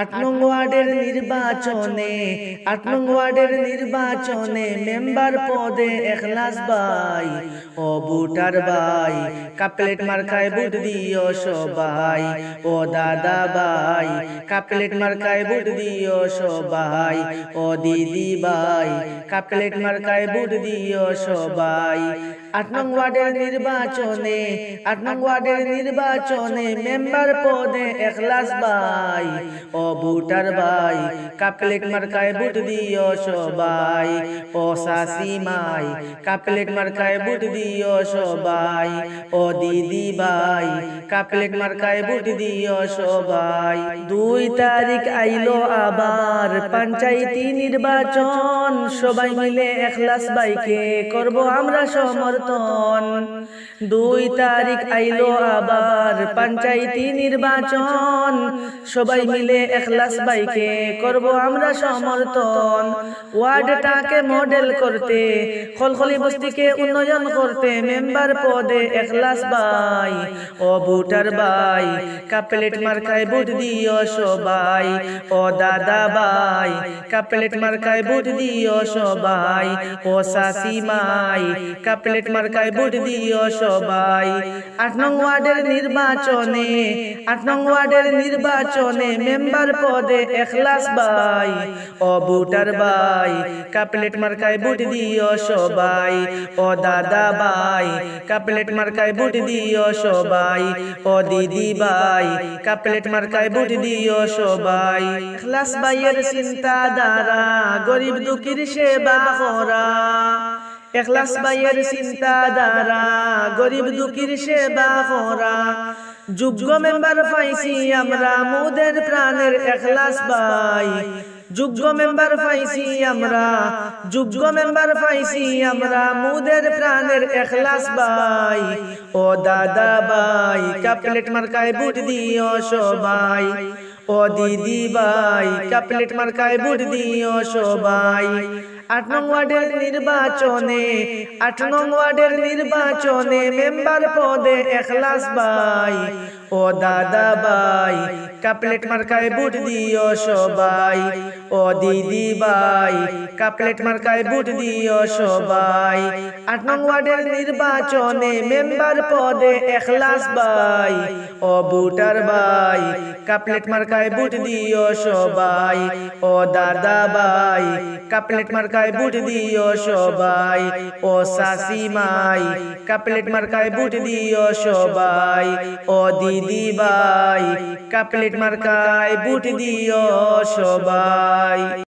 আট নং ওয়ার্ডের নির্বাচনে, আট নং ওয়ার্ডের নির্বাচনে মেম্বার পদে এখলাস ভাই, ও বুটার ভাই, কাপলেট মার্কায় বুট দিও সবাই, ও দাদা ভাই, কাপলেট মার্কায় বুট দিও সবাই, ও দিদি ভাই, কাপলেট মার্কায় বুট দিও সবাই আট নং ওয়ার্ডের নির্বাচনে, আট নং ওয়ার্ডের নির্বাচনে মেম্বার পদে এখলাস ভাই, ও বুটার ভাই কাপলেট মার্কায় বুট দিও সবাই, ও শাসি মাই কাপলেট মার্কায় বুট দিও সবাই, ও দিদি ভাই কাপলেট মার্কায় বুট দিও সবাই। দুই তারিখ আইলো আবার পঞ্চায়েতি নির্বাচন, সবাই মিলে এখলাস বাইকে করব আমরা সমর্থন। দুই তারিখ আইলো আবার পঞ্চায়েতি নির্বাচন। সবাই মিলে এখলাস বাইকে করব আমরা সমর্থন। ওয়ার্ডটাকে মডেল করতে, খলখলি বস্তিকে উন্নয়ন করতে মেম্বার পদে এখলাস বাই। ও ভোটার বাই, কাপলেট মার্কায় ভোট দিও সবাই। ও দাদা বাই, কাপলেট মার্কায় ভোট দিও সবাই। ও শাসি মাই, কাপলেট মার্কায় ভোট দিও সবাই। আট নং ওয়ার্ডের নির্বাচনে, আট নং ওয়ার্ডের নির্বাচনে মেম্বার পদে এখলাস বাই ও ভোটার বাই কাপলেট মার্কায় ভোট দিও সবাই ও দাদা বাই কাপলেট মার্কায় ভোট দিও সবাই ও দিদি বাই কাপলেট মার্কায় ভোট দিও সবাই। এখলাস বাইয়ের চিন্তা দ্বারা গরিব দুঃখীর সেবা করা। এখলাস বাইয়ের চিন্তা দ্বারা গরিব দুঃখীর সেবা করা। যোগ্য মেম্বার পাইছি আমরা মুদের প্রাণের এখলাস বাই। যোগ্য মেম্বার পাইছি আমরা যোগ্য মেম্বার পাইছি আমরা মুদের প্রাণের এখলাস বাই। ও দাদা বাই কাপলেট মার্কায় বুট দিও সবাই। ও দিদি বাই কাপলেট মার্কায় বুট দিও সবাই। আট নং ওয়ার্ডের নির্বাচনে, আট নং ওয়ার্ডের নির্বাচনে মেম্বার পদে এখলাস বাই ও দাদা বাই কাপলেট মার্কায় বুট দিও সবাই। ও দিদি বাই কাপলেট মার্কায় বুট দিও সবাই। আট নং ওয়ার্ডের নির্বাচনে মেম্বার পদে এখলাস বাই ও বুটার বাই কাপলেট মার্কায় বুট দিও সবাই। ও দাদা বাই কাপলেট মার্কায় বুট দিও সবাই। ও সাসি মাই, কাপলেট মার্কায় বুট দিও সবাই। ও দিদি বাই কাপলেট মার্কায় বুট দিও সবাই।